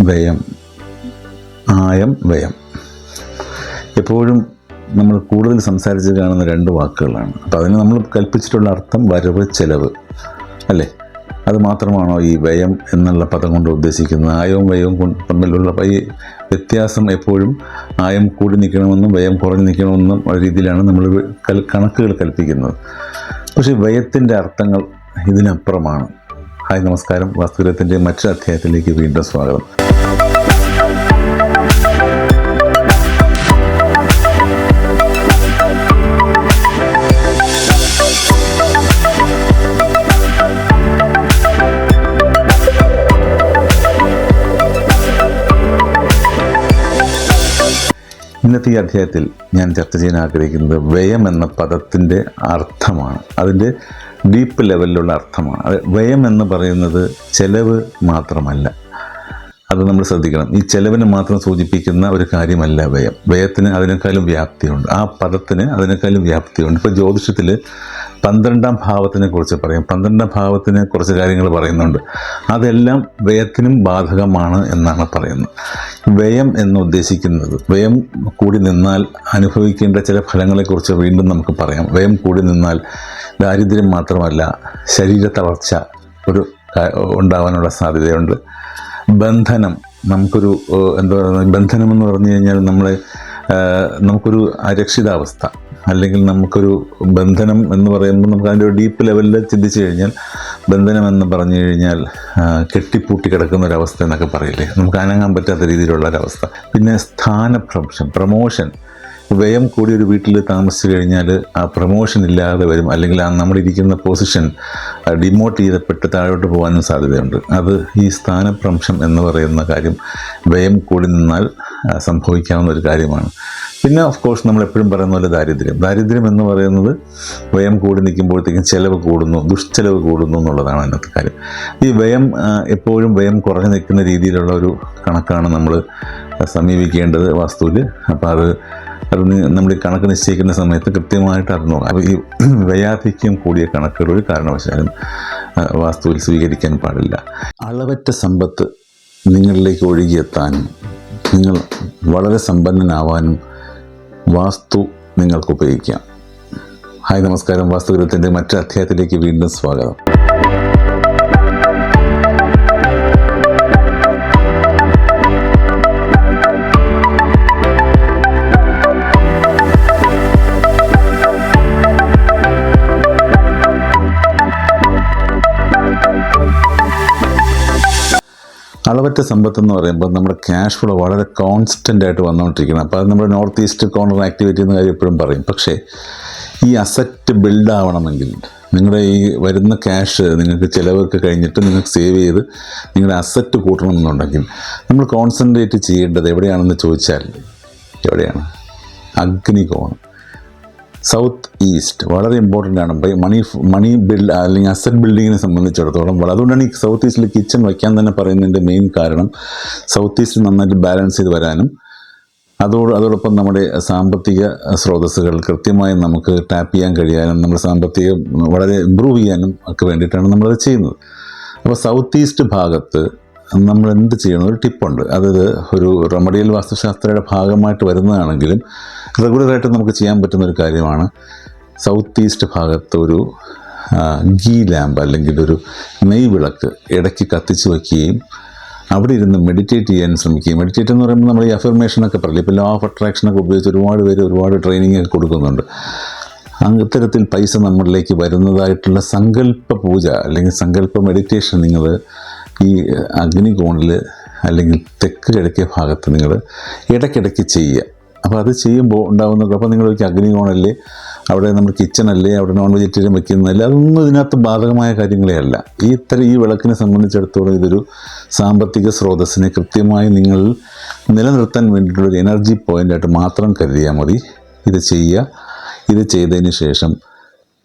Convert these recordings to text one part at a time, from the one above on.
വ്യയം. ആയം വ്യയം. എപ്പോഴും നമ്മൾ കൂടുതൽ സംസാരിച്ച് കാണുന്ന രണ്ട് വാക്കുകളാണ്. അപ്പോൾ അതിന് നമ്മൾ കൽപ്പിച്ചിട്ടുള്ള അർത്ഥം വരവ് ചെലവ്. അല്ലേ? അത് മാത്രമാണോ ഈ വ്യയം എന്നുള്ള പദം കൊണ്ട് ഉദ്ദേശിക്കുന്നത്? ആയവും വ്യയവും തമ്മിലുള്ള ഈ വ്യത്യാസം എപ്പോഴും ആയം കൂടി നിൽക്കണമെന്നും വ്യയം കുറഞ്ഞു നിൽക്കണമെന്നും രീതിയിലാണ് നമ്മൾ കണക്കുകൾ കൽപ്പിക്കുന്നത്. പക്ഷേ വ്യയത്തിന്റെ അർത്ഥങ്ങൾ ഇതിനപ്പുറമാണ്. ഹായ് നമസ്കാരം. വസ്തുഗ്രഹത്തിന്റെ മറ്റൊരു അധ്യായത്തിലേക്ക് വീണ്ടും സ്വാഗതം. ഇന്നത്തെ ഈ അധ്യായത്തിൽ ഞാൻ ചർച്ച ചെയ്യാൻ ആഗ്രഹിക്കുന്നത് വ്യയം എന്ന പദത്തിന്റെ അർത്ഥമാണ്. അതിന്റെ ഡീപ്പ് ലെവലിലുള്ള അർത്ഥമാണ്. അത് വ്യയം എന്ന് പറയുന്നത് ചെലവ് മാത്രമല്ല. അത് നമ്മൾ ശ്രദ്ധിക്കണം. ഈ ചെലവിനെ മാത്രം സൂചിപ്പിക്കുന്ന ഒരു കാര്യമല്ല വ്യയം. വ്യയത്തിന് അതിനേക്കാളും വ്യാപ്തിയുണ്ട്. ആ പദത്തിന് അതിനേക്കാളും വ്യാപ്തിയുണ്ട്. ഇപ്പോൾ ജ്യോതിഷത്തിൽ പന്ത്രണ്ടാം ഭാവത്തിനെ കുറിച്ച് പറയും. പന്ത്രണ്ടാം ഭാവത്തിന് കുറച്ച് കാര്യങ്ങൾ പറയുന്നുണ്ട്. അതെല്ലാം വ്യയത്തിനും ബാധകമാണ് എന്നാണ് പറയുന്നത്. വ്യയം എന്ന് ഉദ്ദേശിക്കുന്നത് വ്യയം കൂടി നിന്നാൽ അനുഭവിക്കേണ്ട ചില ഫലങ്ങളെക്കുറിച്ച് വീണ്ടും നമുക്ക് പറയാം. വ്യയം കൂടി നിന്നാൽ ദാരിദ്ര്യം മാത്രമല്ല ശരീര തളർച്ച ഒരു ഉണ്ടാവാനുള്ള സാധ്യതയുണ്ട്. ബന്ധനം നമുക്കൊരു എന്താ പറയുക ബന്ധനം എന്ന് പറഞ്ഞു കഴിഞ്ഞാൽ നമ്മൾ നമുക്കൊരു അരക്ഷിതാവസ്ഥ. അല്ലെങ്കിൽ നമുക്കൊരു ബന്ധനം എന്ന് പറയുമ്പോൾ നമുക്ക് അതിന്റെ ഒരു ഡീപ്പ് ലെവലിൽ ചിന്തിച്ചു കഴിഞ്ഞാൽ ബന്ധനം എന്ന് പറഞ്ഞു കഴിഞ്ഞാൽ കെട്ടിപ്പൂട്ടി കിടക്കുന്ന ഒരവസ്ഥ എന്നൊക്കെ പറയില്ലേ? നമുക്ക് അനങ്ങാൻ പറ്റാത്ത രീതിയിലുള്ള ഒരവസ്ഥ. പിന്നെ സ്ഥാനഭ്രംശം പ്രമോഷൻ വ്യയം കൂടി ഒരു വീട്ടിൽ താമസിച്ചു കഴിഞ്ഞാൽ ആ പ്രൊമോഷൻ ഇല്ലാതെ വരും. അല്ലെങ്കിൽ ആ നമ്മളിരിക്കുന്ന പൊസിഷൻ ഡിമോട്ട് ചെയ്തപ്പെട്ട് താഴോട്ട് പോകാനും സാധ്യതയുണ്ട്. അത് ഈ സ്ഥാനഭ്രംശം എന്ന് പറയുന്ന കാര്യം വ്യയം കൂടി നിന്നാൽ സംഭവിക്കാവുന്ന ഒരു കാര്യമാണ്. പിന്നെ ഓഫ് കോഴ്സ് നമ്മൾ എപ്പോഴും പറയുന്ന പോലെ ദാരിദ്ര്യം. ദാരിദ്ര്യം എന്ന് പറയുന്നത് വ്യയം കൂടി നിൽക്കുമ്പോഴത്തേക്കും ചിലവ് കൂടുന്നു ദുഷ്ചെലവ് കൂടുന്നു എന്നുള്ളതാണ് അതിനകത്ത് കാര്യം. ഈ വ്യയം എപ്പോഴും വ്യയം കുറഞ്ഞു നിൽക്കുന്ന രീതിയിലുള്ള ഒരു കണക്കാണ് നമ്മൾ സമീപിക്കേണ്ടത് വാസ്തുവിൽ അപ്പോൾ അത് അത് നമ്മൾ ഈ കണക്ക് നിശ്ചയിക്കുന്ന സമയത്ത് കൃത്യമായിട്ട് നോക്കാം അപ്പോൾ ഈ വയാധിക്യം കൂടിയ കണക്കുകൾ ഒരു കാരണവശാലും വാസ്തുവിൽ സ്വീകരിക്കാൻ പാടില്ല. അളവറ്റ സമ്പത്ത് നിങ്ങളിലേക്ക് ഒഴുകിയെത്താനും നിങ്ങൾ വളരെ സമ്പന്നനാവാനും വാസ്തു നിങ്ങൾക്ക് ഉപയോഗിക്കാം ഹായ് നമസ്കാരം. വാസ്തുഗ്രഹത്തിന്റെ മറ്റൊരു അധ്യായത്തിലേക്ക് വീണ്ടും സ്വാഗതം. അളവറ്റ സമ്പത്ത് എന്ന് പറയുമ്പോൾ നമ്മുടെ ക്യാഷ് ഫ്ലോ വളരെ കോൺസ്റ്റന്റ് ആയിട്ട് വന്നുകൊണ്ടിരിക്കണം അപ്പോൾ അത് നമ്മുടെ നോർത്ത് ഈസ്റ്റ് കോർണർ ആക്ടിവിറ്റി എന്ന കാര്യം എപ്പോഴും പറയും. പക്ഷേ ഈ അസറ്റ് ബിൽഡ് ആവണമെങ്കിൽ നിങ്ങളുടെ ഈ വരുന്ന ക്യാഷ് നിങ്ങൾക്ക് ചിലവൊക്കെ കഴിഞ്ഞിട്ട് നിങ്ങൾക്ക് സേവ് ചെയ്ത് നിങ്ങളുടെ അസറ്റ് കൂട്ടണമെന്നുണ്ടെങ്കിൽ നമ്മൾ കോൺസെൻട്രേറ്റ് ചെയ്യേണ്ടത് എവിടെയാണെന്ന് ചോദിച്ചാൽ എവിടെയാണ്? അഗ്നികോണം. സൗത്ത് ഈസ്റ്റ് വളരെ ഇമ്പോർട്ടന്റ് ആണ്. ബൈ മണി മണി ബിൽഡ് അല്ലെങ്കിൽ അസറ്റ് ബിൽഡിങ്ങിനെ സംബന്ധിച്ചിടത്തോളം വളരെ അതുകൊണ്ടാണ് ഈ സൗത്ത് ഈസ്റ്റിൽ കിച്ചൺ വയ്ക്കാൻ തന്നെ പറയുന്നതിന്റെ മെയിൻ കാരണം സൗത്ത് ഈസ്റ്റ് നന്നായിട്ട് ബാലൻസ് ചെയ്ത് വരാനും അതോട് അതോടൊപ്പം നമ്മുടെ സാമ്പത്തിക സ്രോതസ്സുകൾ കൃത്യമായി നമുക്ക് ടാപ്പ് ചെയ്യാൻ കഴിയാനും നമ്മുടെ സാമ്പത്തികം വളരെ ഇമ്പ്രൂവ് ചെയ്യാനും ഒക്കെ വേണ്ടിയിട്ടാണ് നമ്മളത് ചെയ്യുന്നത്. അപ്പോൾ സൗത്ത് ഈസ്റ്റ് ഭാഗത്ത് നമ്മൾ എന്ത് ചെയ്യണം? ഒരു ടിപ്പുണ്ട്. അതായത് ഒരു റെമഡിയൽ വാസ്തുശാസ്ത്രയുടെ ഭാഗമായിട്ട് വരുന്നതാണെങ്കിലും റെഗുലറായിട്ട് നമുക്ക് ചെയ്യാൻ പറ്റുന്ന ഒരു കാര്യമാണ് സൗത്ത് ഈസ്റ്റ് ഭാഗത്ത് ഒരു ഗീ ലാമ്പ് അല്ലെങ്കിൽ ഒരു നെയ് വിളക്ക് ഇടയ്ക്ക് കത്തിച്ച് വയ്ക്കുകയും അവിടെ ഇരുന്ന് മെഡിറ്റേറ്റ് ചെയ്യാൻ ശ്രമിക്കുകയും മെഡിറ്റേറ്റ് എന്ന് പറയുമ്പോൾ നമ്മൾ ഈ അഫർമേഷനൊക്കെ പറയില്ല? ഇപ്പോൾ ലോ ഓഫ് അട്രാക്ഷനൊക്കെ ഉപയോഗിച്ച് ഒരുപാട് പേര് ഒരുപാട് ട്രെയിനിങ് ഒക്കെ കൊടുക്കുന്നുണ്ട്. അത്തരത്തിൽ പൈസ നമ്മളിലേക്ക് വരുന്നതായിട്ടുള്ള സങ്കല്പ പൂജ അല്ലെങ്കിൽ സങ്കല്പ മെഡിറ്റേഷൻ നിങ്ങൾ ഈ അഗ്നികോണിൽ അല്ലെങ്കിൽ തെക്ക് കിഴക്കേ ഭാഗത്ത് നിങ്ങൾ ഇടയ്ക്കിടയ്ക്ക് ചെയ്യുക. അപ്പോൾ അത് ചെയ്യുമ്പോൾ ഉണ്ടാകുന്ന അപ്പോൾ നിങ്ങൾ ഒരു അഗ്നികോണല്ലേ അവിടെ നമ്മൾ കിച്ചണല്ലേ അവിടെ നോൺ വെജിറ്റേറിയൻ വെക്കുന്നതല്ലേ അതൊന്നും ഇതിനകത്ത് ബാധകമായ കാര്യങ്ങളേ അല്ല. ഈ ഇത്തരം ഈ വിളക്കിനെ സംബന്ധിച്ചിടത്തോളം ഇതൊരു സാമ്പത്തിക സ്രോതസ്സിനെ കൃത്യമായി നിങ്ങൾ നിലനിർത്താൻ വേണ്ടിയിട്ടുള്ളൊരു എനർജി പോയിന്റായിട്ട് മാത്രം കരുതിയാൽ മതി. ഇത് ചെയ്യുക. ഇത് ചെയ്തതിന് ശേഷം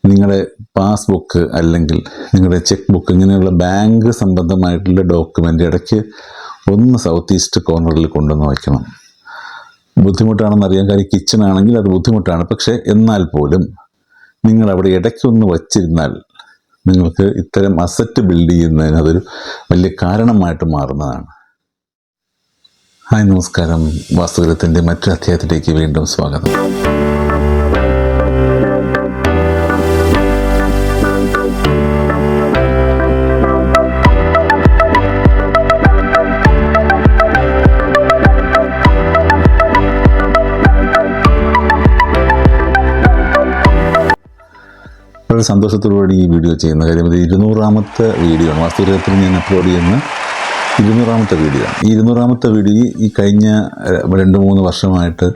നിങ്ങളുടെ പാസ്ബുക്ക് അല്ലെങ്കിൽ നിങ്ങളുടെ ചെക്ക് ബുക്ക് ഇങ്ങനെയുള്ള ബാങ്ക് സംബന്ധമായിട്ടുള്ള ഡോക്യുമെന്റ് ഇടയ്ക്ക് ഒന്ന് സൗത്ത് ഈസ്റ്റ് കോർണറിൽ കൊണ്ടുവന്ന് വയ്ക്കണം. ബുദ്ധിമുട്ടാണെന്ന് അറിയാൻ കാര്യം കിച്ചൺ ആണെങ്കിൽ അത് ബുദ്ധിമുട്ടാണ്. പക്ഷേ എന്നാൽ പോലും നിങ്ങൾ അവിടെ ഇടയ്ക്കൊന്ന് വച്ചിരുന്നാൽ നിങ്ങൾക്ക് ഇത്തരം അസറ്റ് ബിൽഡ് ചെയ്യുന്നതിന് അതൊരു വലിയ കാരണമായിട്ട് മാറുന്നതാണ്. ഹായ് നമസ്കാരം. വാസ്തുഗ്രഹത്തിന്റെ മറ്റൊരു അധ്യായത്തിലേക്ക് വീണ്ടും സ്വാഗതം. വളരെ സന്തോഷത്തോടുകൂടി ഈ വീഡിയോ ചെയ്യുന്ന കാര്യം ഇത് ഇരുന്നൂറാമത്തെ വീഡിയോ ആണ്. വാസ്തുഗ്രഹത്തിൽ ഞാൻ അപ്ലോഡ് ചെയ്യുന്ന ഇരുന്നൂറാമത്തെ വീഡിയോ ആണ്. ഈ ഇരുന്നൂറാമത്തെ വീഡിയോ ഈ കഴിഞ്ഞ രണ്ട് മൂന്ന് വർഷമായിട്ട്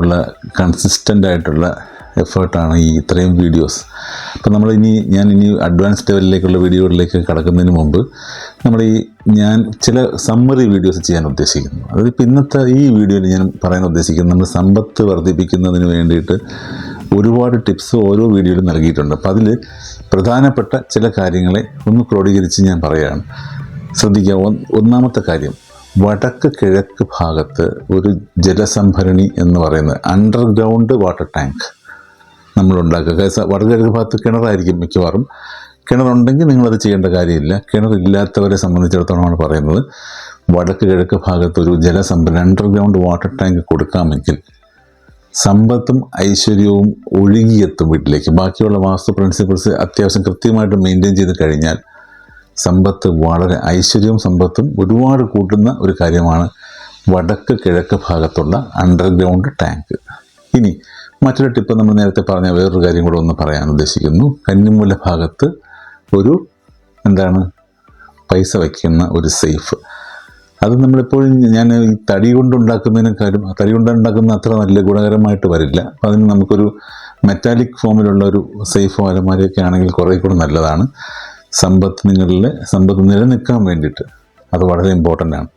ഉള്ള കൺസിസ്റ്റന്റ് ആയിട്ടുള്ള എഫേർട്ടാണ് ഈ ഇത്രയും വീഡിയോസ് അപ്പോൾ നമ്മൾ ഇനി ഞാൻ ഇനി അഡ്വാൻസ് ലെവലിലേക്കുള്ള വീഡിയോകളിലേക്ക് കടക്കുന്നതിന് മുമ്പ് നമ്മൾ ഈ ഞാൻ ചില സമ്മറി വീഡിയോസ് ചെയ്യാൻ ഉദ്ദേശിക്കുന്നു. അതായത് ഇപ്പോൾ ഇന്നത്തെ ഈ വീഡിയോയിൽ ഞാൻ പറയാൻ ഉദ്ദേശിക്കുന്നത് നമ്മൾ സമ്പത്ത് വർദ്ധിപ്പിക്കുന്നതിന് വേണ്ടിയിട്ട് ഒരുപാട് ടിപ്സ് ഓരോ വീഡിയോയിലും നൽകിയിട്ടുണ്ട്. അപ്പോൾ അതിൽ പ്രധാനപ്പെട്ട ചില കാര്യങ്ങളെ ഒന്ന് ക്രോഡീകരിച്ച് ഞാൻ പറയുകയാണ്. ശ്രദ്ധിക്കുക ഒന്നാമത്തെ കാര്യം വടക്ക് കിഴക്ക് ഭാഗത്ത് ഒരു ജലസംഭരണി എന്ന് പറയുന്നത് അണ്ടർഗ്രൗണ്ട് വാട്ടർ ടാങ്ക് നമ്മൾ ഉണ്ടാക്കുക വടക്ക് കിഴക്ക് ഭാഗത്ത് കിണറായിരിക്കും മിക്കവാറും. കിണറുണ്ടെങ്കിൽ നിങ്ങളത് ചെയ്യേണ്ട കാര്യമില്ല. കിണറില്ലാത്തവരെ സംബന്ധിച്ചിടത്തോളമാണ് പറയുന്നത്. വടക്ക് കിഴക്ക് ഭാഗത്ത് ഒരു ജലസംഭരണി അണ്ടർഗ്രൗണ്ട് വാട്ടർ ടാങ്ക് കൊടുക്കാമെങ്കിൽ സമ്പത്തും ഐശ്വര്യവും ഒഴുകിയെത്തും വീട്ടിലേക്ക്. ബാക്കിയുള്ള വാസ്തു പ്രിൻസിപ്പിൾസ് അത്യാവശ്യം കൃത്യമായിട്ട് മെയിന്റെയിൻ ചെയ്ത് കഴിഞ്ഞാൽ സമ്പത്ത് വളരെ ഐശ്വര്യവും സമ്പത്തും ഒരുപാട് കൂട്ടുന്ന ഒരു കാര്യമാണ് വടക്ക് കിഴക്ക് ഭാഗത്തുള്ള അണ്ടർഗ്രൗണ്ട് ടാങ്ക് ഇനി മറ്റൊരു ടിപ്പ് നമ്മൾ നേരത്തെ പറഞ്ഞ വേറൊരു കാര്യം കൂടെ ഒന്ന് പറയാൻ ഉദ്ദേശിക്കുന്നു. കന്നിമൂല ഭാഗത്ത് ഒരു എന്താണ്? പൈസ വയ്ക്കുന്ന ഒരു സേഫ് അത് നമ്മളെപ്പോഴും ഞാൻ ഈ തടി കൊണ്ടുണ്ടാക്കുന്നതിനെക്കാളും തടി കൊണ്ടുണ്ടാക്കുന്ന അത്ര നല്ല ഗുണകരമായിട്ട് വരില്ല. അപ്പം അതിന് നമുക്കൊരു മെറ്റാലിക് ഫോമിലുള്ള ഒരു സേഫ് അലമാരയൊക്കെ ആണെങ്കിൽ കുറേ കൂടെ നല്ലതാണ്. സമ്പത്ത് നിങ്ങളിലെ സമ്പത്ത് നിലനിൽക്കാൻ വേണ്ടിയിട്ട് അത് വളരെ ഇമ്പോർട്ടന്റ് ആണ്.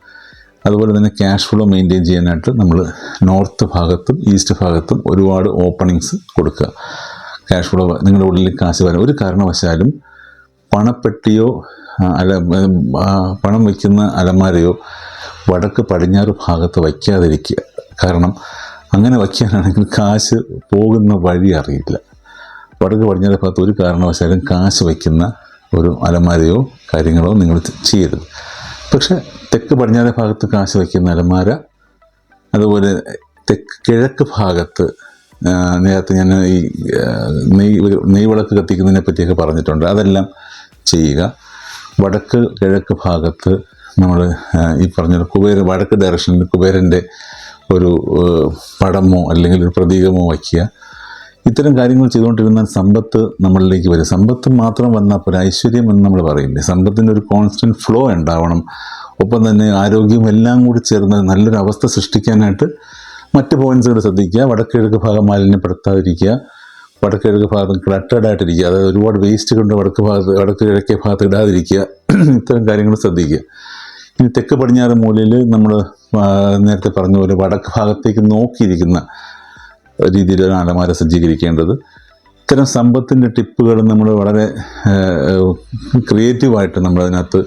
അതുപോലെ തന്നെ ക്യാഷ് ഫ്ലോ മെയിന്റെയിൻ ചെയ്യാനായിട്ട് നമ്മൾ നോർത്ത് ഭാഗത്തും ഈസ്റ്റ് ഭാഗത്തും ഒരുപാട് ഓപ്പണിങ്സ് കൊടുക്കുക. ക്യാഷ് ഫ്ലോ നിങ്ങളുടെ ഉള്ളിൽ കാശ് വരാൻ ഒരു കാരണവശാലും പണപ്പെട്ടിയോ അല പണം വയ്ക്കുന്ന അലമാരയോ വടക്ക് പടിഞ്ഞാറ് ഭാഗത്ത് വയ്ക്കാതിരിക്കുക. കാരണം അങ്ങനെ വയ്ക്കാനാണെങ്കിൽ കാശ് പോകുന്ന വഴി അറിയില്ല. വടക്ക് പടിഞ്ഞാറ് ഭാഗത്ത് ഒരു കാരണവശാലും കാശ് വയ്ക്കുന്ന ഒരു അലമാരയോ കാര്യങ്ങളോ നിങ്ങൾ ചെയ്യരുത്. പക്ഷേ തെക്ക് പടിഞ്ഞാറ് ഭാഗത്ത് കാശ് വയ്ക്കുന്ന അലമാര അതുപോലെ തെക്ക് കിഴക്ക് ഭാഗത്ത് നേരത്തെ ഞാൻ ഈ നെയ് നെയ്വിളക്ക് കത്തിക്കുന്നതിനെ പറ്റിയൊക്കെ പറഞ്ഞിട്ടുണ്ട്. അതെല്ലാം ചെയ്യുക. വടക്ക് കിഴക്ക് ഭാഗത്ത് നമ്മൾ ഈ പറഞ്ഞ കുബേര വടക്ക് ഡയറക്ഷനിൽ കുബേരന്റെ ഒരു പടമോ അല്ലെങ്കിൽ ഒരു പ്രതീകമോ വയ്ക്കുക. ഇത്തരം കാര്യങ്ങൾ ചെയ്തുകൊണ്ടിരുന്നാൽ സമ്പത്ത് നമ്മളിലേക്ക് വരും. സമ്പത്ത് മാത്രം വന്നാൽ പോരാ ഐശ്വര്യം എന്ന് നമ്മൾ പറയില്ലേ? സമ്പത്തിന്റെ ഒരു കോൺസ്റ്റന്റ് ഫ്ലോ ഉണ്ടാവണം. ഒപ്പം തന്നെ ആരോഗ്യം എല്ലാം കൂടി ചേർന്ന് നല്ലൊരു അവസ്ഥ സൃഷ്ടിക്കാനായിട്ട് മറ്റ് പോയിന്റ്സുകൾ ശ്രദ്ധിക്കുക. വടക്കിഴക്ക് ഭാഗം മാലിന്യപ്പെടുത്താതിരിക്കുക. വടക്കിഴക്ക് കിഴക്ക് ഭാഗത്തും ആയിട്ടിരിക്കുക അതായത് ഒരുപാട് വേസ്റ്റ് കൊണ്ട് വടക്ക് ഭാഗത്ത് വടക്ക് കിഴക്കേ ഭാഗത്ത് ഇടാതിരിക്കുക. ഇത്തരം കാര്യങ്ങൾ ശ്രദ്ധിക്കുക. ഇനി തെക്ക് പടിഞ്ഞാറ് മൂലയിൽ നമ്മൾ നേരത്തെ പറഞ്ഞ പോലെ വടക്ക് ഭാഗത്തേക്ക് നോക്കിയിരിക്കുന്ന രീതിയിലാണ് അലമാര സജ്ജീകരിക്കേണ്ടത്. ഇത്തരം സമ്പത്തിന്റെ ടിപ്പുകൾ നമ്മൾ വളരെ ക്രിയേറ്റീവായിട്ട് നമ്മളതിനകത്ത്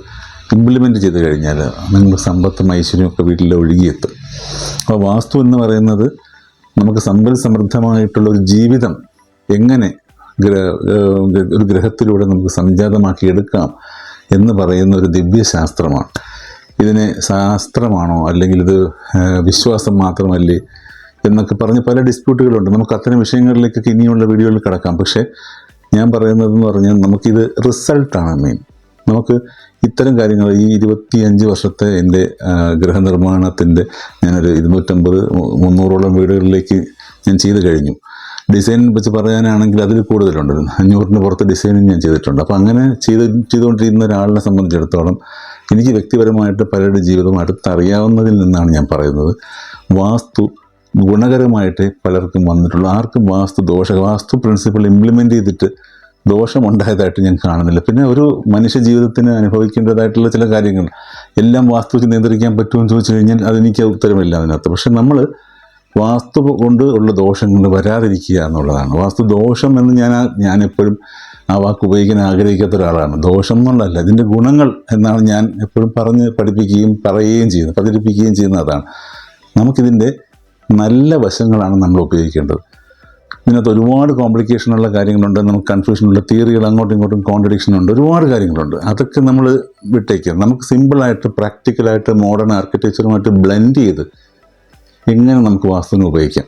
ഇംപ്ലിമെന്റ് ചെയ്ത് കഴിഞ്ഞാൽ നിങ്ങളുടെ സമ്പത്തും ഐശ്വര്യവും ഒക്കെ വീട്ടിൽ ഒഴുകിയെത്തും. അപ്പോൾ വാസ്തു എന്ന് പറയുന്നത് നമുക്ക് സമ്പൽ സമൃദ്ധമായിട്ടുള്ള ഒരു ജീവിതം എങ്ങനെ ഗ്രഹ ഒരു ഗ്രഹത്തിലൂടെ നമുക്ക് സംജാതമാക്കി എടുക്കാം എന്ന് പറയുന്ന ഒരു ദിവ്യശാസ്ത്രമാണ്. ഇതിനെ ശാസ്ത്രമാണോ അല്ലെങ്കിൽ ഇത് വിശ്വാസം മാത്രമല്ലേ എന്നൊക്കെ പറഞ്ഞ് പല ഡിസ്പ്യൂട്ടുകളുണ്ട്. നമുക്ക് അത്തരം വിഷയങ്ങളിലേക്കൊക്കെ ഇനിയുള്ള വീഡിയോയിൽ കിടക്കാം. പക്ഷേ ഞാൻ പറയുന്നതെന്ന് പറഞ്ഞാൽ നമുക്കിത് റിസൾട്ടാണ് മെയിൻ നമുക്ക് ഇത്തരം കാര്യങ്ങൾ ഈ ഇരുപത്തിയഞ്ച് വർഷത്തെ എന്റെ ഗൃഹനിർമ്മാണത്തിന്റെ ഞാനൊരു ഇരുന്നൂറ്റമ്പത് മുന്നൂറോളം വീടുകളിലേക്ക് ഞാൻ ചെയ്ത് കഴിഞ്ഞു. ഡിസൈൻ വെച്ച് പറയാനാണെങ്കിൽ അതിൽ കൂടുതലുണ്ട്. അഞ്ഞൂറിന് പുറത്ത് ഡിസൈനും ഞാൻ ചെയ്തിട്ടുണ്ട്. അപ്പോൾ അങ്ങനെ ചെയ്ത് ചെയ്തുകൊണ്ടിരിക്കുന്ന ഒരാളിനെ സംബന്ധിച്ചിടത്തോളം എനിക്ക് വ്യക്തിപരമായിട്ട് പലരുടെ ജീവിതം അടുത്തറിയാവുന്നതിൽ നിന്നാണ് ഞാൻ പറയുന്നത്. വാസ്തു ഗുണകരമായിട്ട് പലർക്കും വന്നിട്ടുള്ളൂ. ആർക്കും വാസ്തു ദോഷ വാസ്തു പ്രിൻസിപ്പിൾ ഇംപ്ലിമെന്റ് ചെയ്തിട്ട് ദോഷമുണ്ടായതായിട്ട് ഞാൻ കാണുന്നില്ല. പിന്നെ ഒരു മനുഷ്യ ജീവിതത്തിന് അനുഭവിക്കേണ്ടതായിട്ടുള്ള ചില കാര്യങ്ങൾ. എല്ലാം വാസ്തു വെച്ച് നിയന്ത്രിക്കാൻ പറ്റുമെന്ന് ചോദിച്ചു കഴിഞ്ഞാൽ അതെനിക്ക് ഉത്തരമില്ല അതിനകത്ത്. പക്ഷെ നമ്മൾ വാസ്തു കൊണ്ട് ഉള്ള ദോഷങ്ങൾ വരാതിരിക്കുക എന്നുള്ളതാണ്. വാസ്തു ദോഷം എന്ന് ഞാൻ ഞാനെപ്പോഴും ആ വാക്ക് ഉപയോഗിക്കാൻ ആഗ്രഹിക്കാത്ത ഒരാളാണ്. ദോഷം എന്നുള്ളതല്ല ഇതിന്റെ ഗുണങ്ങൾ എന്നാണ് ഞാൻ എപ്പോഴും പറഞ്ഞ് പഠിപ്പിക്കുകയും പറയുകയും ചെയ്യുന്നത് പ്രചരിപ്പിക്കുകയും ചെയ്യുന്നത് അതാണ്. നമുക്കിതിന്റെ നല്ല വശങ്ങളാണ് നമ്മൾ ഉപയോഗിക്കേണ്ടത്. ഇതിനകത്ത് ഒരുപാട് കോംപ്ലിക്കേഷനുള്ള കാര്യങ്ങളുണ്ട് നമുക്ക് കൺഫ്യൂഷനുള്ള തിയറികൾ അങ്ങോട്ടും ഇങ്ങോട്ടും കോൺട്രഡിക്ഷൻ ഉണ്ട് ഒരുപാട് കാര്യങ്ങളുണ്ട്. അതൊക്കെ നമ്മൾ വിട്ടേക്കുക. നമുക്ക് സിമ്പിളായിട്ട് പ്രാക്ടിക്കലായിട്ട് മോഡേൺ ആർക്കിടെക്ചറുമായിട്ട് ബ്ലെൻഡ് ചെയ്ത് എങ്ങനെ നമുക്ക് വാസ്തുവിനെ ഉപയോഗിക്കാം?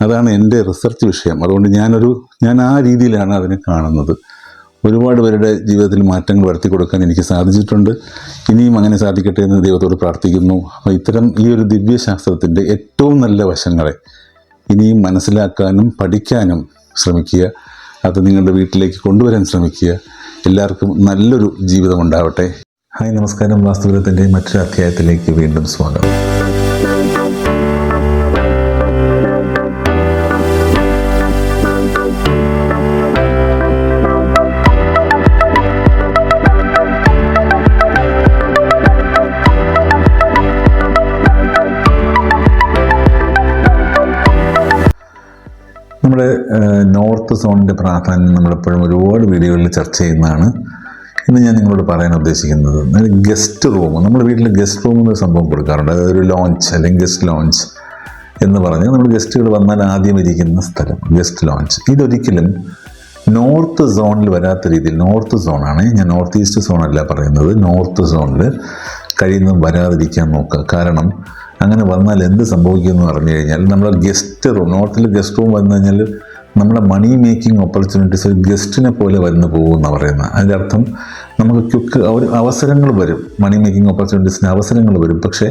അതാണ് എന്റെ റിസർച്ച് വിഷയം. അതുകൊണ്ട് ഞാനൊരു ഞാൻ ആ രീതിയിലാണ് അതിനെ കാണുന്നത്. ഒരുപാട് പേരുടെ ജീവിതത്തിൽ മാറ്റങ്ങൾ വരുത്തി കൊടുക്കാൻ എനിക്ക് സാധിച്ചിട്ടുണ്ട്. ഇനിയും അങ്ങനെ സാധിക്കട്ടെ എന്ന് ദൈവത്തോട് പ്രാർത്ഥിക്കുന്നു. അപ്പോൾ ഇത്തരം ഈ ഒരു ദിവ്യശാസ്ത്രത്തിന്റെ ഏറ്റവും നല്ല വശങ്ങളെ ഇനിയും മനസ്സിലാക്കാനും പഠിക്കാനും ശ്രമിക്കുക. അത് നിങ്ങളുടെ വീട്ടിലേക്ക് കൊണ്ടുവരാൻ ശ്രമിക്കുക. എല്ലാവർക്കും നല്ലൊരു ജീവിതം ഉണ്ടാവട്ടെ. ഹായ് നമസ്കാരം. വാസ്തുവിനത്തിന്റെ മറ്റൊരു അധ്യായത്തിലേക്ക് വീണ്ടും സ്വാഗതം. നോർത്ത് സോണിന്റെ പ്രാധാന്യം നമ്മളെപ്പോഴും ഒരുപാട് വീഡിയോകളിൽ ചർച്ച ചെയ്യുന്നതാണ്. ഇന്ന് ഞാൻ നിങ്ങളോട് പറയാൻ ഉദ്ദേശിക്കുന്നത് ഗസ്റ്റ് റൂം. നമ്മൾ വീട്ടിൽ ഗസ്റ്റ് റൂം എന്നൊരു സംഭവം കൊടുക്കാറുണ്ട്. അതായത് ഒരു ലോഞ്ച് അല്ലെങ്കിൽ ഗസ്റ്റ് ലോഞ്ച് എന്ന് പറഞ്ഞാൽ നമ്മൾ ഗസ്റ്റുകൾ വന്നാൽ ആദ്യം ഇരിക്കുന്ന സ്ഥലം ഗസ്റ്റ് ലോഞ്ച്. ഇതൊരിക്കലും നോർത്ത് സോണിൽ വരാത്ത രീതിയിൽ നോർത്ത് സോണാണ് ഞാൻ നോർത്ത് ഈസ്റ്റ് സോണല്ല പറയുന്നത്. നോർത്ത് സോണിൽ കഴിയുന്നതും വരാതിരിക്കാൻ നോക്കുക. കാരണം അങ്ങനെ വന്നാൽ എന്ത് സംഭവിക്കുമെന്ന് പറഞ്ഞു കഴിഞ്ഞാൽ നമ്മൾ ഗസ്റ്റ് റൂം നോർത്തിൽ ഗസ്റ്റ് റൂം വന്നു കഴിഞ്ഞാൽ നമ്മുടെ മണി മേക്കിംഗ് ഓപ്പർച്യൂണിറ്റീസ് ഒരു ഗസ്റ്റിനെ പോലെ വരുന്നു പോകും എന്നാണ് പറയുന്നത് അതിന്റെ അർത്ഥം നമുക്ക് ക്യുക്ക് അവർ അവസരങ്ങൾ വരും. മണി മേക്കിംഗ് ഓപ്പർച്യൂണിറ്റീസിന് അവസരങ്ങൾ വരും. പക്ഷേ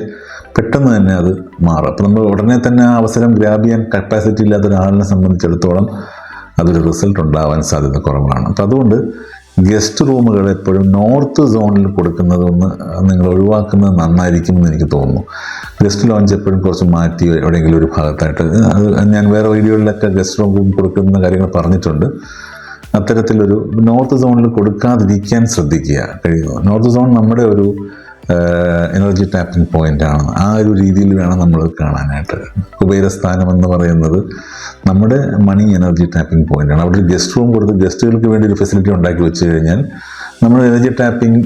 പെട്ടെന്ന് തന്നെ അത് മാറും. അപ്പോൾ നമ്മൾ ഉടനെ തന്നെ ആ അവസരം ഗ്രാബ് ചെയ്യാൻ കപ്പാസിറ്റി ഇല്ലാത്ത ഒരാളിനെ സംബന്ധിച്ചിടത്തോളം അതൊരു റിസൾട്ട് ഉണ്ടാവാൻ സാധ്യത കുറവാണ്. അപ്പോൾ അതുകൊണ്ട് ഗസ്റ്റ് റൂമുകൾ എപ്പോഴും നോർത്ത് സോണിൽ കൊടുക്കുന്നതൊന്ന് നിങ്ങൾ ഒഴിവാക്കുന്നത് നന്നായിരിക്കും എന്ന് എനിക്ക് തോന്നുന്നു. ഗസ്റ്റ് ലോഞ്ച് എപ്പോഴും കുറച്ച് മാറ്റി എവിടെയെങ്കിലും ഒരു ഭാഗത്തായിട്ട്. അത് ഞാൻ വേറെ വീഡിയോകളിലൊക്കെ ഗസ്റ്റ് റൂം കൊടുക്കുന്ന കാര്യങ്ങൾ പറഞ്ഞിട്ടുണ്ട്. അത്തരത്തിലൊരു നോർത്ത് സോണിൽ കൊടുക്കാതിരിക്കാൻ ശ്രദ്ധിക്കുക. കഴിയുന്നു നോർത്ത് സോൺ നമ്മുടെ ഒരു എനർജി ടാപ്പിംഗ് പോയിന്റ് ആണ്. ആ ഒരു രീതിയിൽ വേണം നമ്മൾ കാണാനായിട്ട്. കുബേരസ്ഥാനം എന്ന് പറയുന്നത് നമ്മുടെ മണി എനർജി ടാപ്പിംഗ് പോയിന്റ് ആണ്. അവിടെ ഒരു ഗസ്റ്റ് റൂം കൊടുത്ത് ഗസ്റ്റുകൾക്ക് വേണ്ടി ഒരു ഫെസിലിറ്റി ഉണ്ടാക്കി വെച്ച് കഴിഞ്ഞാൽ നമ്മൾ എനർജി ടാപ്പിംഗ്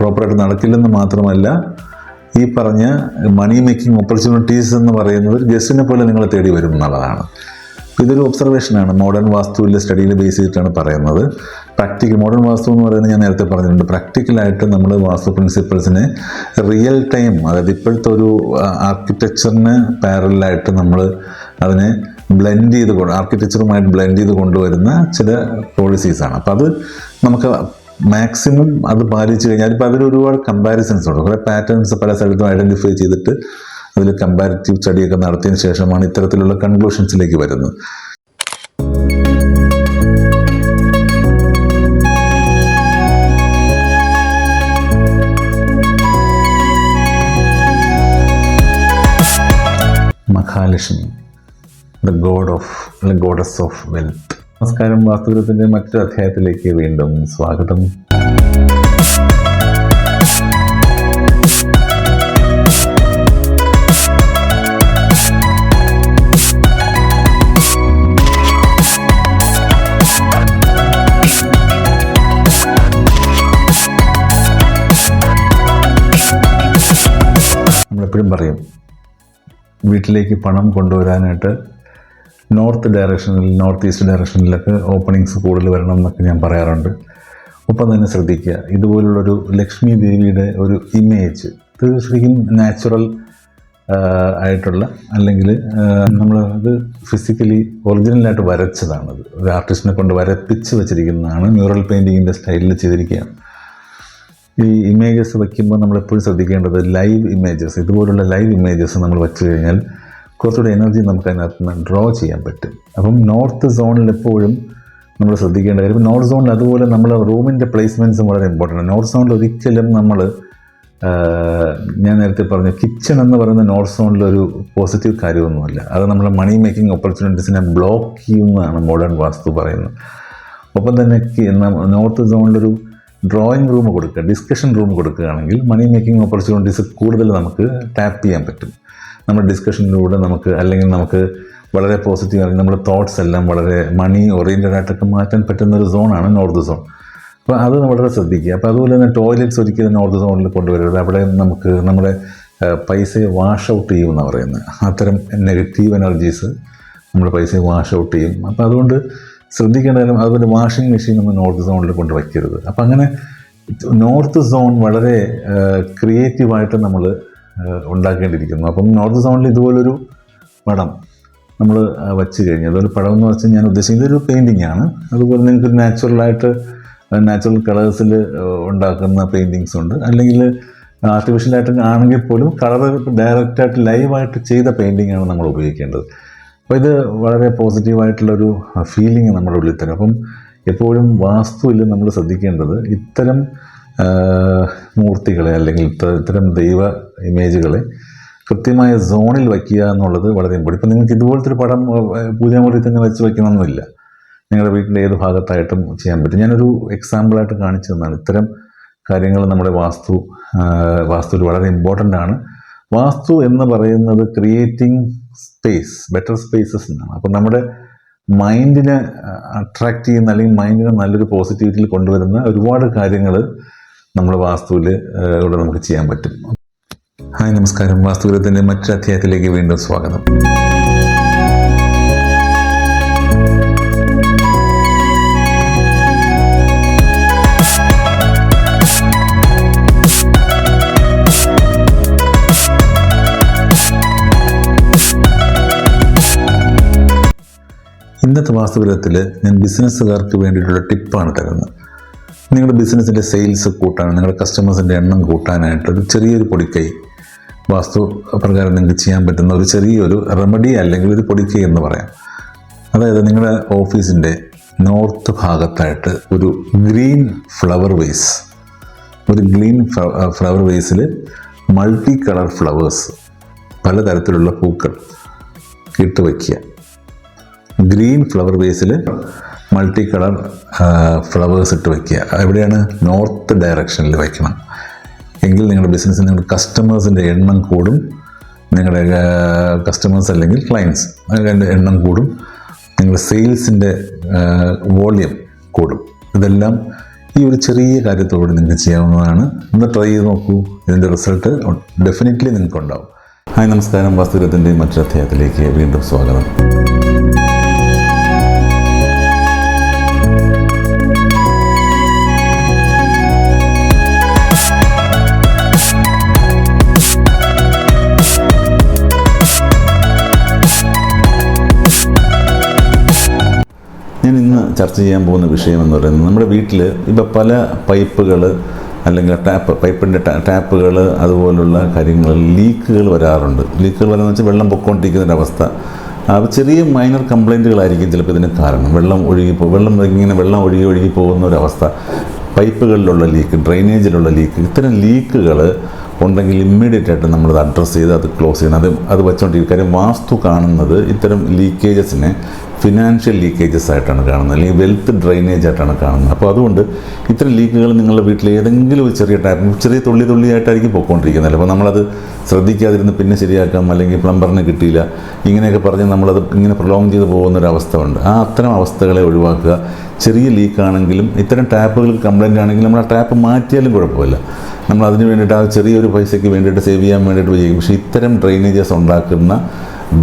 പ്രോപ്പറായിട്ട് നടക്കില്ലെന്ന് മാത്രമല്ല ഈ പറഞ്ഞ മണി മേക്കിംഗ് ഓപ്പർച്യൂണിറ്റീസ് എന്ന് പറയുന്നത് ഗസ്റ്റിനെ പോലെ നിങ്ങളെ തേടി വരും എന്നുള്ളതാണ്. ഇതൊരു ഒബ്സർവേഷനാണ് മോഡേൺ വാസ്തുവിന്റെ സ്റ്റഡിയിൽ ബേസ് ചെയ്തിട്ടാണ് പറയുന്നത്. പ്രാക്ടിക്കൽ മോഡേൺ വാസ്തു എന്ന് പറയുന്നത് ഞാൻ നേരത്തെ പറഞ്ഞിട്ടുണ്ട്. പ്രാക്ടിക്കലായിട്ട് നമ്മൾ വാസ്തു പ്രിൻസിപ്പിൾസിനെ റിയൽ ടൈം അതായത് ഇപ്പോഴത്തെ ഒരു ആർക്കിടെക്ചറിന് പാരലായിട്ട് നമ്മൾ അതിനെ ബ്ലെൻഡ് ചെയ്ത് കൊണ്ട് ആർക്കിടെക്ചറുമായിട്ട് ബ്ലെൻഡ് ചെയ്ത് കൊണ്ടുവരുന്ന ചില പോളിസീസാണ് അപ്പോൾ അത് നമുക്ക് മാക്സിമം അത് പാലിച്ചു കഴിഞ്ഞാൽ ഇപ്പോൾ അതിൽ ഒരുപാട് കമ്പാരിസൺസ് ഉണ്ട്. കുറേ പാറ്റേൺസ് പല സ്ഥലത്തും ഐഡന്റിഫൈ ചെയ്തിട്ട് അതിൽ കമ്പാരിറ്റീവ് സ്റ്റഡിയൊക്കെ നടത്തിയതിന് ശേഷമാണ് ഇത്തരത്തിലുള്ള കൺക്ലൂഷൻസിലേക്ക് വരുന്നത്. Mahalakshmi the god of goddess of wealth നമസ്കാരം വാസ്തുഗ്രഹത്തിന്റെ മറ്റൊരു അധ്യായത്തിലേക്ക് വീണ്ടും സ്വാഗതം. നമ്മളെപ്പോഴും പറയും വീട്ടിലേക്ക് പണം കൊണ്ടുവരാനായിട്ട് നോർത്ത് ഡയറക്ഷനിൽ നോർത്ത് ഈസ്റ്റ് ഡയറക്ഷനിലൊക്കെ ഓപ്പണിങ്സ് കൂടുതൽ വരണം എന്നൊക്കെ ഞാൻ പറയാറുണ്ട്. ഒപ്പം തന്നെ ശ്രദ്ധിക്കുക ഇതുപോലുള്ളൊരു ലക്ഷ്മി ദേവിയുടെ ഒരു ഇമേജ് ശരിക്കും നാച്ചുറൽ ആയിട്ടുള്ള അല്ലെങ്കിൽ നമ്മൾ അത് ഫിസിക്കലി ഒറിജിനലായിട്ട് വരച്ചതാണത്. ഒരു ആർട്ടിസ്റ്റിനെ കൊണ്ട് വരപ്പിച്ച് വെച്ചിരിക്കുന്നതാണ് മ്യൂറൽ പെയിന്റിങ്ങിന്റെ സ്റ്റൈലിൽ ചെയ്തിരിക്കുകയാണ്. ഈ ഇമേജസ് വയ്ക്കുമ്പോൾ നമ്മൾ എപ്പോഴും ശ്രദ്ധിക്കേണ്ടത് ലൈവ് ഇമേജസ് ഇതുപോലുള്ള ലൈവ് ഇമേജസ് നമ്മൾ വെച്ച് കഴിഞ്ഞാൽ കുറച്ചുകൂടി എനർജി നമുക്ക് അതിനകത്ത് നിന്ന് ഡ്രോ ചെയ്യാൻ പറ്റും. അപ്പം നോർത്ത് സോണിൽ എപ്പോഴും നമ്മൾ ശ്രദ്ധിക്കേണ്ട കാര്യം നോർത്ത് സോണിൽ അതുപോലെ നമ്മൾ റൂമിന്റെ പ്ലേസ്മെന്റ്സും വളരെ ഇമ്പോർട്ടന്റ് നോർത്ത് സോണിൽ ഒരിക്കലും നമ്മൾ ഞാൻ നേരത്തെ പറഞ്ഞു കിച്ചൺ എന്ന് പറയുന്ന നോർത്ത് സോണിൽ ഒരു പോസിറ്റീവ് കാര്യമൊന്നുമല്ല. അത് നമ്മളെ മണി മേക്കിംഗ് ഓപ്പർച്യൂണിറ്റീസിനെ ബ്ലോക്ക് ചെയ്യുന്നതാണ് മോഡേൺ വാസ്തു പറയുന്നത്. ഒപ്പം തന്നെ നോർത്ത് സോണിലൊരു ഡ്രോയിങ് റൂം കൊടുക്കുക ഡിസ്കഷൻ റൂം കൊടുക്കുകയാണെങ്കിൽ മണി മേക്കിംഗ് ഓപ്പർച്യൂണിറ്റീസ് കൂടുതൽ നമുക്ക് ടാപ്പ് ചെയ്യാൻ പറ്റും. നമ്മുടെ ഡിസ്കഷനിലൂടെ നമുക്ക് അല്ലെങ്കിൽ നമുക്ക് വളരെ പോസിറ്റീവ് അല്ലെങ്കിൽ നമ്മുടെ തോട്ട്സ് എല്ലാം വളരെ മണി ഓറിയന്റഡ് ആയിട്ടൊക്കെ മാറ്റാൻ പറ്റുന്ന ഒരു സോണാണ് നോർത്ത് സോൺ അപ്പോൾ അത് വളരെ ശ്രദ്ധിക്കുക. അപ്പോൾ അതുപോലെ തന്നെ ടോയ്ലറ്റ്സ് ഒരിക്കലും നോർത്ത് സോണിൽ കൊണ്ടുവരരുത്. അവിടെ നമുക്ക് നമ്മുടെ പൈസയെ വാഷ് ഔട്ട് ചെയ്യുമെന്നാണ് പറയുന്നത്. അത്തരം നെഗറ്റീവ് എനർജീസ് നമ്മുടെ പൈസയെ വാഷ് ഔട്ട് ചെയ്യും. അപ്പോൾ അതുകൊണ്ട് ശ്രദ്ധിക്കേണ്ട കാര്യം അതുപോലെ വാഷിംഗ് മെഷീൻ ഒന്നും നോർത്ത് സോണിൽ കൊണ്ട് വയ്ക്കരുത്. അപ്പം അങ്ങനെ നോർത്ത് സോൺ വളരെ ക്രിയേറ്റീവായിട്ട് നമ്മൾ ഉണ്ടാക്കേണ്ടിയിരിക്കുന്നു. അപ്പം നോർത്ത് സോണിൽ ഇതുപോലൊരു പടം നമ്മൾ വച്ച് കഴിഞ്ഞു. അതുപോലെ പടം എന്ന് വെച്ചാൽ ഞാൻ ഉദ്ദേശിക്കുന്നത് ഒരു പെയിന്റിംഗ് ആണ്. അതുപോലെ നിങ്ങൾക്ക് നാച്ചുറലായിട്ട് നാച്ചുറൽ കളേഴ്സിൽ ഉണ്ടാക്കുന്ന പെയിന്റിങ്സ് ഉണ്ട്. അല്ലെങ്കിൽ ആർട്ടിഫിഷ്യലായിട്ട് ആണെങ്കിൽ പോലും കളർ ഡയറക്റ്റായിട്ട് ലൈവായിട്ട് ചെയ്ത പെയിന്റിംഗ് ആണ് നമ്മൾ ഉപയോഗിക്കേണ്ടത്. അപ്പോൾ ഇത് വളരെ പോസിറ്റീവായിട്ടുള്ളൊരു ഫീലിംഗ് നമ്മുടെ ഉള്ളിൽ തരും അപ്പം എപ്പോഴും വാസ്തുവിൽ നമ്മൾ ശ്രദ്ധിക്കേണ്ടത് ഇത്തരം മൂർത്തികളെ അല്ലെങ്കിൽ ഇത്തരം ദൈവ ഇമേജുകളെ കൃത്യമായ സോണിൽ വയ്ക്കുക എന്നുള്ളത് വളരെ ഇമ്പോർട്ടന്റ് ഇപ്പം നിങ്ങൾക്ക് ഇതുപോലത്തെ ഒരു പടം പൂജാമൂർത്തി തന്നെ വെച്ച് വയ്ക്കണമെന്നില്ല. നിങ്ങളുടെ വീട്ടിന്റെ ഏത് ഭാഗത്തായിട്ടും ചെയ്യാൻ പറ്റും. ഞാനൊരു എക്സാമ്പിളായിട്ട് കാണിച്ചു തന്നാണ്. ഇത്തരം കാര്യങ്ങൾ നമ്മുടെ വാസ്തു വാസ്തുവിൽ വളരെ ഇമ്പോർട്ടന്റ് ആണ്. വാസ്തു എന്ന് പറയുന്നത് ക്രിയേറ്റിംഗ് സ്പേസ് ബെറ്റർ സ്പേസസ് എന്നാണ്. അപ്പം നമ്മുടെ മൈൻഡിനെ അട്രാക്റ്റ് ചെയ്യുന്ന അല്ലെങ്കിൽ മൈൻഡിനെ നല്ലൊരു പോസിറ്റിവിറ്റിയിൽ കൊണ്ടുവരുന്ന ഒരുപാട് കാര്യങ്ങൾ നമ്മുടെ വാസ്തുവിൽ ഇവിടെ നമുക്ക് ചെയ്യാൻ പറ്റും. ഹായ് നമസ്കാരം. വാസ്തുഗ്രഹത്തിന്റെ മറ്റൊരു അധ്യായത്തിലേക്ക് വീണ്ടും സ്വാഗതം. ഇന്നത്തെ വാസ്തുവിധത്തിൽ ഞാൻ ബിസിനസ്സുകാർക്ക് വേണ്ടിയിട്ടുള്ള ടിപ്പാണ് തരുന്നത്. നിങ്ങളുടെ ബിസിനസ്സിന്റെ സെയിൽസ് കൂട്ടാൻ നിങ്ങളുടെ കസ്റ്റമേഴ്സിന്റെ എണ്ണം കൂട്ടാനായിട്ട് ഒരു ചെറിയൊരു പൊടിക്കൈ വാസ്തു പ്രകാരം നിങ്ങൾക്ക് ചെയ്യാൻ പറ്റുന്ന ഒരു ചെറിയൊരു റെമഡി അല്ലെങ്കിൽ ഒരു പൊടിക്കൈ എന്ന് പറയാം. അതായത് നിങ്ങളുടെ ഓഫീസിന്റെ നോർത്ത് ഭാഗത്തായിട്ട് ഒരു ഗ്രീൻ ഫ്ലവർ വേസ് ഒരു ഗ്രീൻ ഫ്ലവർ വേസിൽ മൾട്ടി കളർ ഫ്ലവേഴ്സ് പലതരത്തിലുള്ള പൂക്കൾ ഇട്ട് വയ്ക്കുക. ഗ്രീൻ ഫ്ലവർ ബേസിൽ മൾട്ടി കളർ ഫ്ലവേഴ്സ് ഇട്ട് വയ്ക്കുക എവിടെയാണ് നോർത്ത് ഡയറക്ഷനിൽ വയ്ക്കണം. എങ്കിൽ നിങ്ങളുടെ ബിസിനസ്സിൽ നിങ്ങളുടെ കസ്റ്റമേഴ്സിന്റെ എണ്ണം കൂടും. നിങ്ങളുടെ കസ്റ്റമേഴ്സ് അല്ലെങ്കിൽ ക്ലയൻസ് അതിന്റെ എണ്ണം കൂടും. നിങ്ങളുടെ സെയിൽസിന്റെ വോളിയം കൂടും. ഇതെല്ലാം ഈ ഒരു ചെറിയ കാര്യത്തോടെ നിങ്ങൾക്ക് ചെയ്യാവുന്നതാണ്. ഒന്ന് ട്രൈ ചെയ്ത് നോക്കൂ. ഇതിന്റെ റിസൾട്ട് ഡെഫിനറ്റ്ലി നിങ്ങൾക്കുണ്ടാവും. ഹായ് നമസ്കാരം. വാസ്തുരത്തിന്റെ മറ്റൊരു അധ്യായത്തിലേക്ക് വീണ്ടും സ്വാഗതം. ചർച്ച ചെയ്യാൻ പോകുന്ന വിഷയം എന്ന് പറയുന്നത് നമ്മുടെ വീട്ടിൽ ഇപ്പോൾ പല പൈപ്പുകൾ അല്ലെങ്കിൽ ടാപ്പ് പൈപ്പിന്റെ ടാപ്പുകൾ അതുപോലുള്ള കാര്യങ്ങൾ ലീക്കുകൾ വരാറുണ്ട്. ലീക്കുകൾ വരാമെന്ന് വെച്ചാൽ വെള്ളം പൊക്കോണ്ടിരിക്കുന്ന അവസ്ഥ. ചെറിയ മൈനർ കംപ്ലൈന്റുകളായിരിക്കും ചിലപ്പോൾ ഇതിന് കാരണം. വെള്ളം ഒഴുകി പോ വെള്ളം ഇങ്ങനെ വെള്ളം ഒഴുകി ഒഴുകി പോകുന്ന ഒരവസ്ഥ പൈപ്പുകളിലുള്ള ലീക്ക് ഡ്രൈനേജിലുള്ള ലീക്ക് ഇത്തരം ലീക്കുകൾ ഉണ്ടെങ്കിൽ ഇമ്മീഡിയറ്റ് ആയിട്ട് നമ്മളത് അഡ്രസ്സ് ചെയ്ത് അത് ക്ലോസ് ചെയ്യണം. അത് അത് വെച്ചുകൊണ്ടിരിക്കും കാര്യം വാസ്തു കാണുന്നത് ഇത്തരം ലീക്കേജസിനെ ഫിനാൻഷ്യൽ ലീക്കേജസ് ആയിട്ടാണ് കാണുന്നത്. അല്ലെങ്കിൽ വെൽത്ത് ഡ്രെയിനേജ് ആയിട്ടാണ് കാണുന്നത്. അപ്പോൾ അതുകൊണ്ട് ഇത്തരം ലീക്കുകൾ നിങ്ങളുടെ വീട്ടിൽ ഏതെങ്കിലും ഒരു ചെറിയ ടാപ്പ് ചെറിയ തുള്ളി തുള്ളിയായിട്ടായിരിക്കും പൊയ്ക്കൊണ്ടിരിക്കുന്നത് അപ്പോൾ നമ്മളത് ശ്രദ്ധിക്കാതിരുന്ന് പിന്നെ ശരിയാക്കാം അല്ലെങ്കിൽ പ്ലംബറിനെ കിട്ടിയില്ല ഇങ്ങനെയൊക്കെ പറഞ്ഞ് നമ്മളത് ഇങ്ങനെ പ്രൊലോങ് ചെയ്ത് പോകുന്നൊരവസ്ഥ ഉണ്ട്. ആ അത്തരം അവസ്ഥകളെ ഒഴിവാക്കുക. ചെറിയ ലീക്കാണെങ്കിലും ഇത്തരം ടാപ്പുകൾ കംപ്ലൈന്റ് ആണെങ്കിലും നമ്മൾ ആ ടാപ്പ് മാറ്റിയാലും കുഴപ്പമില്ല. നമ്മൾ അതിന് വേണ്ടിയിട്ട് ആ ചെറിയൊരു പൈസയ്ക്ക് വേണ്ടിയിട്ട് സേവ് ചെയ്യാൻ വേണ്ടിയിട്ട് ചെയ്യും പക്ഷേ ഇത്തരം ഡ്രെയിനേജസ് ഉണ്ടാക്കുന്ന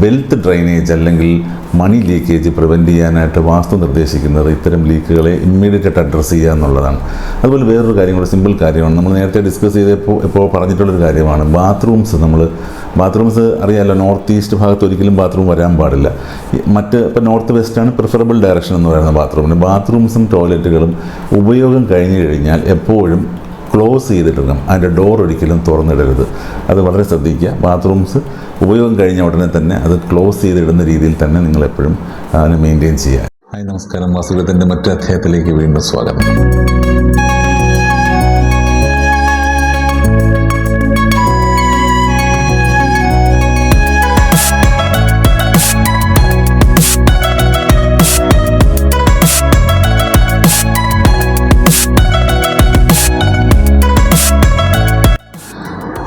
വെൽത്ത് ഡ്രെയിനേജ് അല്ലെങ്കിൽ മണി ലീക്കേജ് പ്രിവെന്റ് ചെയ്യാനായിട്ട് വാസ്തു നിർദ്ദേശിക്കുന്നത് ഇത്തരം ലീക്കുകളെ ഇമ്മീഡിയറ്റ് ആയിട്ട് അഡ്രസ്സ് ചെയ്യുക എന്നുള്ളതാണ്. അതുപോലെ വേറൊരു കാര്യം കൂടെ സിമ്പിൾ കാര്യമാണ്. നമ്മൾ നേരത്തെ ഡിസ്കസ് ചെയ്തപ്പോൾ ഇപ്പോൾ പറഞ്ഞിട്ടുള്ളൊരു കാര്യമാണ്. ബാത്റൂംസ് നമ്മൾ ബാത്റൂംസ് അറിയാമല്ലോ നോർത്ത് ഈസ്റ്റ് ഭാഗത്ത് ഒരിക്കലും ബാത്റൂം വരാൻ പാടില്ല. മറ്റ് ഇപ്പോൾ നോർത്ത് വെസ്റ്റാണ് പ്രിഫറബിൾ ഡയറക്ഷൻ എന്ന് പറയുന്ന ബാത്റൂമിന് ബാത്റൂംസും ടോയ്ലറ്റുകളും ഉപയോഗം കഴിഞ്ഞു കഴിഞ്ഞാൽ എപ്പോഴും ക്ലോസ് ചെയ്തിടണം അതിന്റെ ഡോർ ഒരിക്കലും തുറന്നിടരുത്. അത് വളരെ ശ്രദ്ധിക്കുക. ബാത്റൂംസ് ഉപയോഗം കഴിഞ്ഞ ഉടനെ തന്നെ അത് ക്ലോസ് ചെയ്തിടുന്ന രീതിയിൽ തന്നെ നിങ്ങൾ എപ്പോഴും അതിനെ മെയിന്റെയിൻ ചെയ്യുക. ഹായ് നമസ്കാരം. വാസുകത്തിന്റെ മറ്റു അധ്യായത്തിലേക്ക് വീണ്ടും സ്വാഗതം.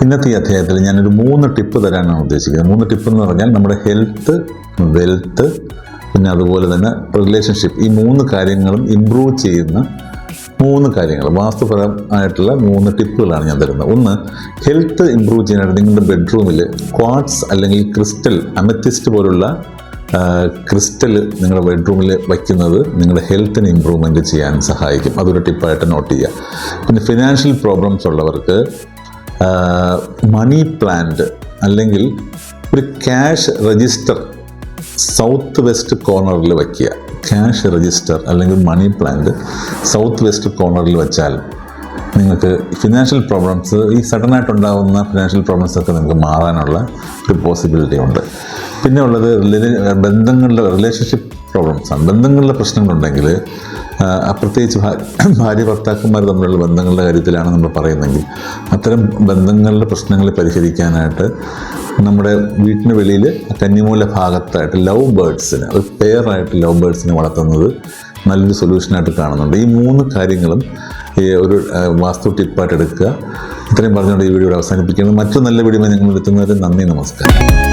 ഇന്നത്തെ ഈ അധ്യായത്തിൽ ഞാനൊരു മൂന്ന് ടിപ്പ് തരാനാണ് ഉദ്ദേശിക്കുന്നത്. മൂന്ന് ടിപ്പ് എന്ന് പറഞ്ഞാൽ നമ്മുടെ ഹെൽത്ത് വെൽത്ത് പിന്നെ അതുപോലെ തന്നെ റിലേഷൻഷിപ്പ് ഈ മൂന്ന് കാര്യങ്ങളും ഇമ്പ്രൂവ് ചെയ്യുന്ന മൂന്ന് കാര്യങ്ങൾ. വാസ്തുപരമായിട്ടുള്ള മൂന്ന് ടിപ്പുകളാണ് ഞാൻ തരുന്നത്. ഒന്ന് ഹെൽത്ത് ഇമ്പ്രൂവ് ചെയ്യാനായിട്ട് നിങ്ങളുടെ ബെഡ്റൂമിൽ ക്വാർട്സ് അല്ലെങ്കിൽ ക്രിസ്റ്റൽ അമെത്തിസ്റ്റ് പോലുള്ള ക്രിസ്റ്റൽ നിങ്ങളുടെ ബെഡ്റൂമിൽ വയ്ക്കുന്നത് നിങ്ങളുടെ ഹെൽത്തിന് ഇമ്പ്രൂവ്മെന്റ് ചെയ്യാൻ സഹായിക്കും. അതൊരു ടിപ്പായിട്ട് നോട്ട് ചെയ്യുക. പിന്നെ ഫിനാൻഷ്യൽ പ്രോബ്ലംസ് ഉള്ളവർക്ക് മണി പ്ലാന്റ് അല്ലെങ്കിൽ ഒരു ക്യാഷ് രജിസ്റ്റർ സൗത്ത് വെസ്റ്റ് കോർണറിൽ വയ്ക്കുക ക്യാഷ് രജിസ്റ്റർ അല്ലെങ്കിൽ മണി പ്ലാന്റ് സൗത്ത് വെസ്റ്റ് കോർണറിൽ വെച്ചാൽ നിങ്ങൾക്ക് ഫിനാൻഷ്യൽ പ്രോബ്ലംസ് ഈ സഡനായിട്ടുണ്ടാകുന്ന ഫിനാൻഷ്യൽ പ്രോബ്ലംസ് ഒക്കെ നിങ്ങൾക്ക് മാറാനുള്ള ഒരു പോസിബിലിറ്റി ഉണ്ട്. പിന്നെ ഉള്ളത് ബന്ധങ്ങളുടെ റിലേഷൻഷിപ്പ് പ്രോബ്ലംസ് ആണ്. ബന്ധങ്ങളിലെ പ്രശ്നങ്ങളുണ്ടെങ്കിൽ പ്രത്യേകിച്ച് ഭാര്യ ഭർത്താക്കന്മാർ തമ്മിലുള്ള ബന്ധങ്ങളുടെ കാര്യത്തിലാണ് നമ്മൾ പറയുന്നതെങ്കിൽ അത്തരം ബന്ധങ്ങളുടെ പ്രശ്നങ്ങൾ പരിഹരിക്കാനായിട്ട് നമ്മുടെ വീട്ടിന് വെളിയിൽ കന്നിമൂല ഭാഗത്തായിട്ട് ലവ് ബേർഡ്സിന് ഒരു പെയറായിട്ട് ലവ് ബേർഡ്സിനെ വളർത്തുന്നത് നല്ലൊരു സൊല്യൂഷനായിട്ട് കാണുന്നുണ്ട്. ഈ മൂന്ന് കാര്യങ്ങളും ഈ ഒരു വാസ്തു ടിപ്പായിട്ട് എടുക്കുക. ഇത്രയും പറഞ്ഞുകൊണ്ട് ഈ വീഡിയോ അവസാനിപ്പിക്കുന്നത് മറ്റു നല്ല വീഡിയോ നിങ്ങൾ എത്തുന്നവരെ നന്ദി നമസ്കാരം.